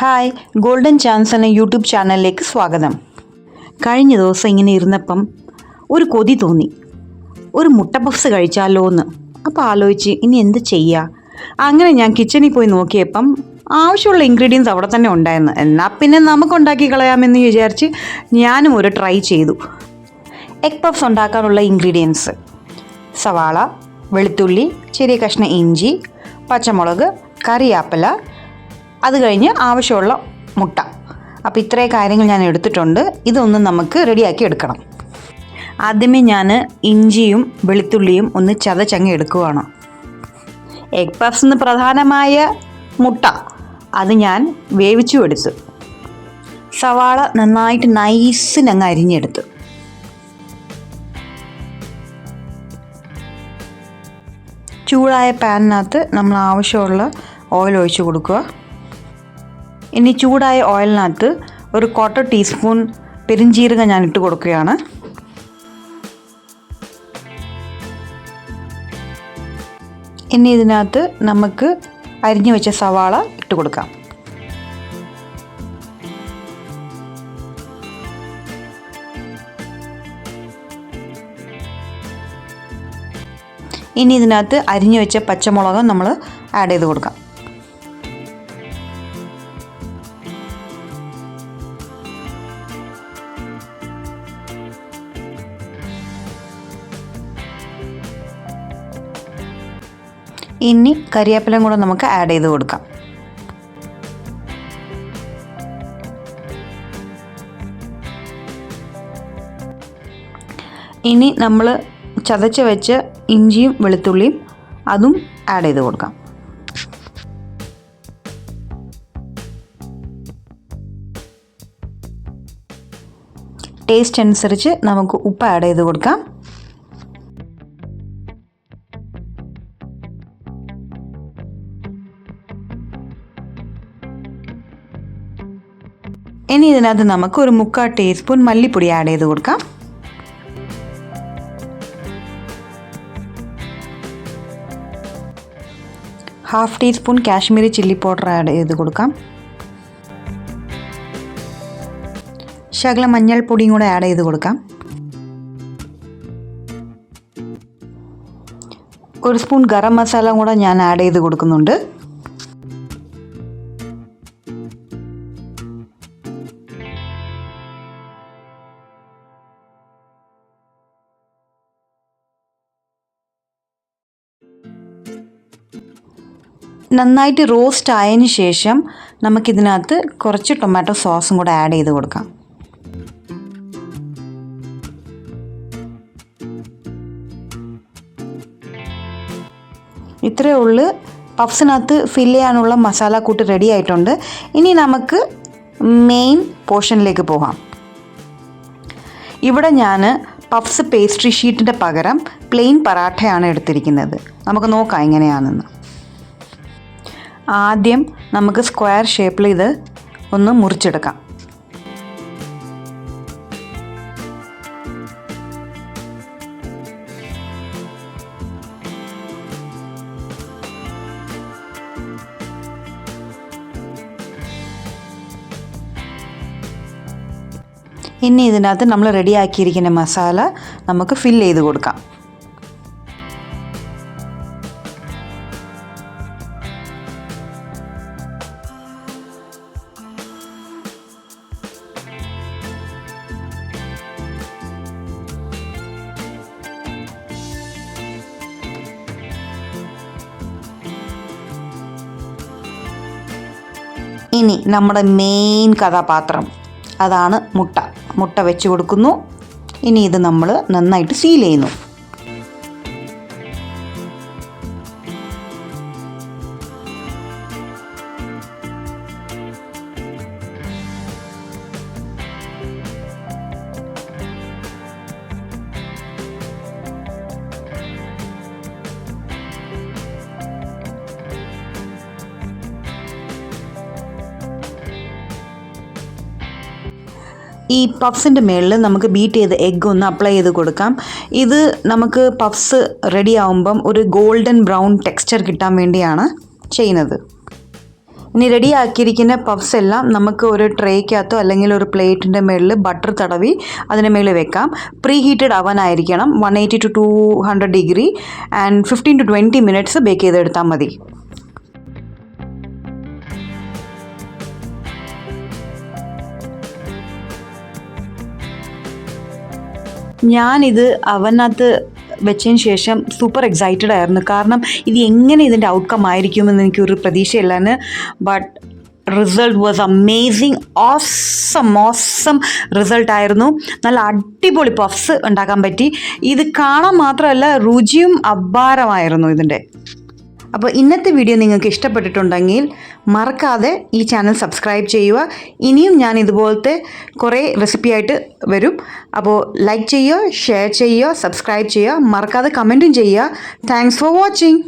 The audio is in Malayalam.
ഹായ് ഗോൾഡൻ ചാൻസ് എന്ന യൂട്യൂബ് ചാനലിലേക്ക് സ്വാഗതം. കഴിഞ്ഞ ദിവസം ഇങ്ങനെ ഇരുന്നപ്പം ഒരു കൊതി തോന്നി. ഒരു മുട്ട പഫ്സ് കഴിച്ചാലോ എന്ന് അപ്പോൾ ആലോചിച്ച് ഇനി എന്ത് ചെയ്യുക അങ്ങനെ ഞാൻ കിച്ചണിൽ പോയി നോക്കിയപ്പം ആവശ്യമുള്ള ഇൻഗ്രീഡിയൻസ് അവിടെ തന്നെ ഉണ്ടായിരുന്നു. എന്നാൽ പിന്നെ നമുക്ക് ഉണ്ടാക്കി കളയാമെന്ന് വിചാരിച്ച് ഞാനും ഒരു ട്രൈ ചെയ്തു. എഗ് പഫ്സ് ഉണ്ടാക്കാനുള്ള ഇൻഗ്രീഡിയൻസ് സവാള വെളുത്തുള്ളി ചെറിയ കഷ്ണ ഇഞ്ചി പച്ചമുളക് കറിയാപ്പല അത് കഴിഞ്ഞ് ആവശ്യമുള്ള മുട്ട. അപ്പോൾ ഇത്രയും കാര്യങ്ങൾ ഞാൻ എടുത്തിട്ടുണ്ട്. ഇതൊന്ന് നമുക്ക് റെഡിയാക്കി എടുക്കണം. ആദ്യമേ ഞാൻ ഇഞ്ചിയും വെളുത്തുള്ളിയും ഒന്ന് ചതച്ചങ്ങ് എടുക്കുവാണ്. എഗ് പഫ്സിന് പ്രധാനമായ മുട്ട. അത് ഞാൻ വേവിച്ചു എടുത്തു. സവാള നന്നായിട്ട് നൈസിനങ്ങ് അരിഞ്ഞെടുത്തു. ചൂടായ പാനിനകത്ത് നമ്മൾ ആവശ്യമുള്ള ഓയിൽ ഒഴിച്ച് കൊടുക്കുക. ഇനി ചൂടായ ഓയിലിനകത്ത് ഒരു ക്വാർട്ടർ ടീസ്പൂൺ പെരിഞ്ജീരകം ഞാൻ ഇട്ട് കൊടുക്കുകയാണ്. ഇനി ഇതിനകത്ത് നമുക്ക് അരിഞ്ഞു വെച്ച സവാള ഇട്ട് കൊടുക്കാം. ഇനി ഇതിനകത്ത് അരിഞ്ഞു വെച്ച പച്ചമുളക് നമ്മൾ ആഡ് ചെയ്ത് കൊടുക്കാം. ഇനി കരിവേപ്പിലയും കൂടെ നമുക്ക് ആഡ് ചെയ്ത് കൊടുക്കാം. ഇനി നമ്മൾ ചതച്ച് വെച്ച ഇഞ്ചിയും വെളുത്തുള്ളിയും അതും ആഡ് ചെയ്ത് കൊടുക്കാം. ടേസ്റ്റ് അനുസരിച്ച് നമുക്ക് ഉപ്പ് ആഡ് ചെയ്ത് കൊടുക്കാം. ഇനി ഇതിനകത്ത് നമുക്ക് ഒരു മുക്കാൽ ടീസ്പൂൺ മല്ലിപ്പൊടി ആഡ് ചെയ്ത് കൊടുക്കാം. Half teaspoon Kashmiri chilli powder add ചെയ്ത് കൊടുക്കാം. ശകലം മഞ്ഞൾപ്പൊടിയും കൂടെ ആഡ് ചെയ്ത് കൊടുക്കാം. ഒരു സ്പൂൺ ഗരം മസാല കൂടെ ഞാൻ ആഡ് ചെയ്ത് കൊടുക്കുന്നുണ്ട്. നന്നായിട്ട് റോസ്റ്റ് ആയതിന് ശേഷം നമുക്കിതിനകത്ത് കുറച്ച് ടൊമാറ്റോ സോസും കൂടെ ആഡ് ചെയ്ത് കൊടുക്കാം. ഇത്രയേ ഉള്ളൂ. പഫ്സിനകത്ത് ഫില്ല് ചെയ്യാനുള്ള മസാല കൂട്ട് റെഡി ആയിട്ടുണ്ട്. ഇനി നമുക്ക് മെയിൻ പോർഷനിലേക്ക് പോകാം. ഇവിടെ ഞാൻ പഫ്സ് പേസ്ട്രി ഷീറ്റിന്റെ പകരം പ്ലെയിൻ പറാഠയാണ് എടുത്തിരിക്കുന്നത്. നമുക്ക് നോക്കാം എങ്ങനെയാണെന്ന്. ആദ്യം നമുക്ക് സ്ക്വയർ ഷേപ്പിൽ ഇത് ഒന്ന് മുറിച്ചെടുക്കാം. ഇനി ഇതിനകത്ത് നമ്മൾ റെഡിയാക്കിയിരിക്കുന്ന മസാല നമുക്ക് ഫില്ല് ചെയ്ത് കൊടുക്കാം. ഇനി നമ്മുടെ മെയിൻ കഥാപാത്രം. അതാണ് മുട്ട. മുട്ട വെച്ച് കൊടുക്കുന്നു. ഇനി ഇത് നമ്മൾ നന്നായിട്ട് സീൽ ചെയ്യുന്നു. ഈ പഫ്സിന്റെ മേളിൽ നമുക്ക് ബീറ്റ് ചെയ്ത എഗ്ഗ് ഒന്ന് അപ്ലൈ ചെയ്ത് കൊടുക്കാം. ഇത് നമുക്ക് പഫ്സ് റെഡി ആവുമ്പം ഒരു ഗോൾഡൻ ബ്രൗൺ ടെക്സ്ചർ കിട്ടാൻ വേണ്ടിയാണ് ചെയ്യുന്നത്. ഇനി റെഡിയാക്കിയിരിക്കുന്ന പഫ്സ് എല്ലാം നമുക്ക് ഒരു ട്രേക്കകത്തോ അല്ലെങ്കിൽ ഒരു പ്ലേറ്റിന്റെ മേളിൽ ബട്ടർ തടവി അതിന്റെ മേളിൽ വെക്കാം. പ്രീ ഹീറ്റഡ് അവൻ ആയിരിക്കണം. One eighty to two hundred degree and fifteen to twenty minutes bake ചെയ്തെടുത്താൽ മതി. ഞാനിത് അവനകത്ത് വെച്ചതിന് ശേഷം സൂപ്പർ എക്സൈറ്റഡ് ആയിരുന്നു. കാരണം ഇത് എങ്ങനെ ഇതിന്റെ ഔട്ട്കം ആയിരിക്കുമെന്ന് എനിക്കൊരു പ്രതീക്ഷയില്ലാന്ന് but result was amazing awesome awesome result ആയിരുന്നു. നല്ല അടിപൊളി പഫ്സ് ഉണ്ടാക്കാൻ പറ്റി. ഇത് കാണാൻ മാത്രമല്ല രുചിയും അപാരമായിരുന്നു ഇതിന്റെ. അപ്പോൾ ഇന്നത്തെ വീഡിയോ നിങ്ങൾക്ക് ഇഷ്ടപ്പെട്ടിട്ടുണ്ടെങ്കിൽ മറക്കാതെ ഈ ചാനൽ സബ്സ്ക്രൈബ് ചെയ്യുക. ഇനിയും ഞാൻ ഇതുപോലത്തെ കുറേ റെസിപ്പിയായിട്ട് വരും. അപ്പോൾ ലൈക്ക് ചെയ്യുക ഷെയർ ചെയ്യുക സബ്സ്ക്രൈബ് ചെയ്യുക. മറക്കാതെ കമന്റും ചെയ്യുക. Thanks for watching